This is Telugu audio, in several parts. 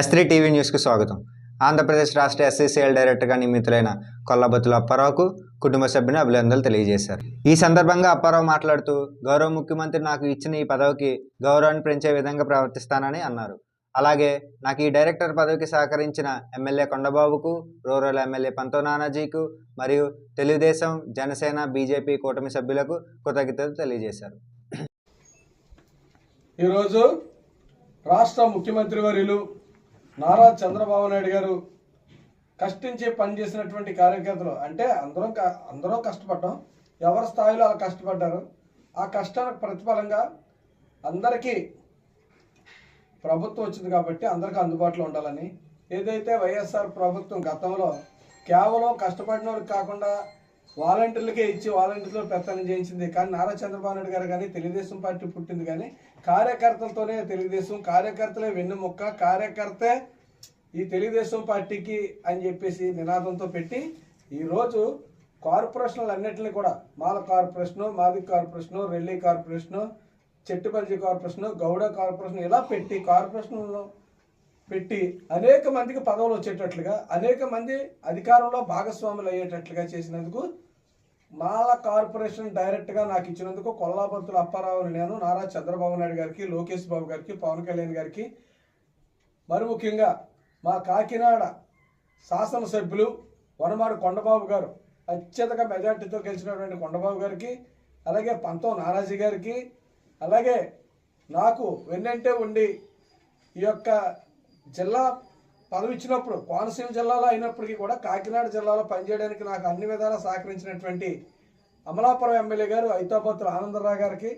ఎస్త్రీ టీవీ న్యూస్కి స్వాగతం. ఆంధ్రప్రదేశ్ రాష్ట్ర ఎస్సీసీఎల్ డైరెక్టర్గా నియమితులైన కొల్లబతుల అప్పారావుకు కుటుంబ సభ్యుని అభినందనలు తెలియజేశారు. ఈ సందర్భంగా అప్పారావు మాట్లాడుతూ గౌరవ ముఖ్యమంత్రి నాకు ఇచ్చిన ఈ పదవికి గౌరవాన్ని పెంచే విధంగా ప్రవర్తిస్తానని అన్నారు. అలాగే నాకు ఈ డైరెక్టర్ పదవికి సహకరించిన ఎమ్మెల్యే కొండబాబుకు రూరల్ ఎమ్మెల్యే పంతో నానాజీకు మరియు తెలుగుదేశం జనసేన బీజేపీ కూటమి సభ్యులకు కృతజ్ఞతలు తెలియజేశారు. ఈరోజు రాష్ట్ర ముఖ్యమంత్రి వర్యులు నారా చంద్రబాబు నాయుడు గారు కష్టించి పనిచేసినటువంటి కార్యకర్తలు. అంటే అందరం క- అందరూ కష్టపడ్డాం. ఎవరి స్థాయిలో అలా కష్టపడ్డారు? ఆ కష్టానికి ప్రతిఫలంగా అందరికీ ప్రభుత్వం వచ్చింది కాబట్టి అందరికీ అందుబాటులో ఉండాలని. ఏదైతే వైఎస్ఆర్ ప్రభుత్వం గతంలో కేవలం కష్టపడిన వాళ్ళకి కాకుండా వాలంటీర్లకే ఇచ్చి వాలంటీర్లు పెత్తనం చేయించింది కానీ నారా చంద్రబాబు నాయుడు గారు కానీ తెలుగుదేశం పార్టీ పుట్టింది కానీ కార్యకర్తలతోనే తెలుగుదేశం కార్యకర్తలే వెన్నుముక్క. కార్యకర్తే ఈ తెలుగుదేశం పార్టీకి అని చెప్పేసి నినాదంతో పెట్టి ఈరోజు కార్పొరేషన్లు అన్నింటినీ కూడా మాల కార్పొరేషను మాది కార్పొరేషను రెల్లి కార్పొరేషను చెట్టుపల్లి కార్పొరేషను గౌడ కార్పొరేషన్ ఇలా పెట్టి కార్పొరేషన్లను పెట్టి అనేక మందికి పదవులు వచ్చేటట్లుగా అనేక మంది అధికారంలో భాగస్వాములు అయ్యేటట్లుగా చేసినందుకు మాల కార్పొరేషన్ డైరెక్ట్గా నాకు ఇచ్చినందుకు కొల్లాపత్తుల అప్పారావుని నేను నారా చంద్రబాబు నాయుడు గారికి లోకేష్ బాబు గారికి పవన్ కళ్యాణ్ గారికి మరి ముఖ్యంగా మా కాకినాడ శాసనసభ్యులు వనమాడు కొండబాబు గారు అత్యధిక మెజార్టీతో గెలిచినటువంటి కొండబాబు గారికి అలాగే పంతో నారాజీ గారికి అలాగే నాకు వెన్నంటే ఉండి ఈ యొక్క జిల్లా పదవి ఇచ్చినప్పుడు కోనసీమ జిల్లాలో అయినప్పటికీ కూడా కాకినాడ జిల్లాలో పనిచేయడానికి నాకు అన్ని విధాలా సహకరించినటువంటి అమలాపురం ఎమ్మెల్యే గారు ఐతాపత్రుల ఆనందరావు గారికి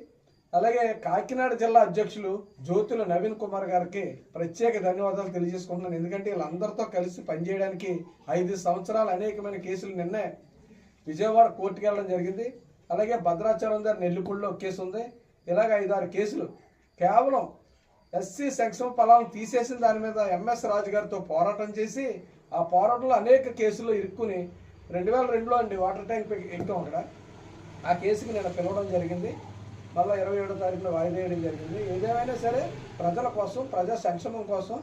అలాగే కాకినాడ జిల్లా అధ్యక్షులు జ్యోతుల నవీన్ కుమార్ గారికి ప్రత్యేక ధన్యవాదాలు తెలియజేసుకుంటున్నాను. ఎందుకంటే వీళ్ళందరితో కలిసి పనిచేయడానికి ఐదు సంవత్సరాలు అనేకమైన కేసులు నిన్నే విజయవాడ కోర్టుకు వెళ్ళడం జరిగింది. అలాగే భద్రాచలం దగ్గర నెల్లిపూడిలో కేసు ఉంది. ఇలాగ ఐదారు కేసులు కేవలం ఎస్సీ సంక్షేమ ఫలాలను తీసేసిన దాని మీద ఎంఎస్ రాజు గారితో పోరాటం చేసి ఆ పోరాటంలో అనేక కేసులు ఇరుక్కుని రెండు వేల రెండులో అండి వాటర్ ట్యాంక్ ఎక్కాం అక్కడ. ఆ కేసుకి నేను పిలవడం జరిగింది. మళ్ళీ ఇరవై ఏడో తారీఖున వాయిదా వేయడం జరిగింది. ఏదేమైనా సరే ప్రజల కోసం ప్రజా సంక్షేమం కోసం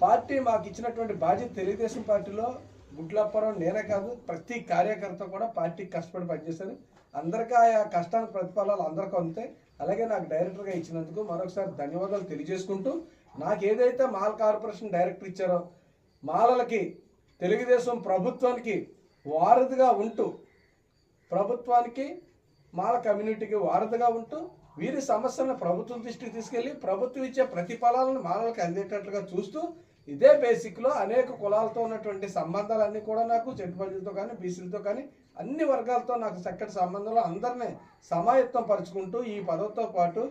పార్టీ మాకు ఇచ్చినటువంటి బాధ్యత తెలుగుదేశం పార్టీలో గుడ్లప్పరం నేనే కాదు ప్రతి కార్యకర్త కూడా పార్టీకి కష్టపడి పనిచేశాను అందరికీ ఆయా కష్టానికి ప్రతిఫలాలు అందరికీ అందుతాయి. అలాగే నాకు డైరెక్టర్గా ఇచ్చినందుకు మరొకసారి ధన్యవాదాలు తెలియజేసుకుంటూ నాకు ఏదైతే మాల్ కార్పొరేషన్ డైరెక్టర్ ఇచ్చారో మాలలకి తెలుగుదేశం ప్రభుత్వానికి వారధిగా ఉంటూ ప్రభుత్వానికి మాల కమ్యూనిటీకి వారధిగా ఉంటూ వీరి సమస్యలను ప్రభుత్వం దృష్టికి తీసుకెళ్ళి ప్రభుత్వం ఇచ్చే ప్రతిఫలాలను మాలలకు అందేటట్లుగా చూస్తూ ఇదే బేసిక్లో అనేక కులాలతో ఉన్నటువంటి సంబంధాలన్నీ కూడా నాకు చెట్టుబడిలతో కానీ బీసీలతో కానీ అన్ని వర్గాలతో నాకు చక్కటి సంబంధంలో అందరినీ సమాయత్తం పరుచుకుంటూ ఈ పదవితో పాటు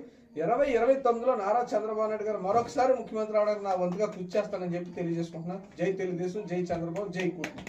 ఇరవై ఇరవై తొమ్మిదిలో నారా చంద్రబాబు నాయుడు గారు మరొకసారి ముఖ్యమంత్రి అవడానికి నా వంతుగా కృషి చేస్తానని చెప్పి తెలియజేసుకుంటున్నాను. జై తెలుగుదేశం జై చంద్రబాబు జై కూటమి.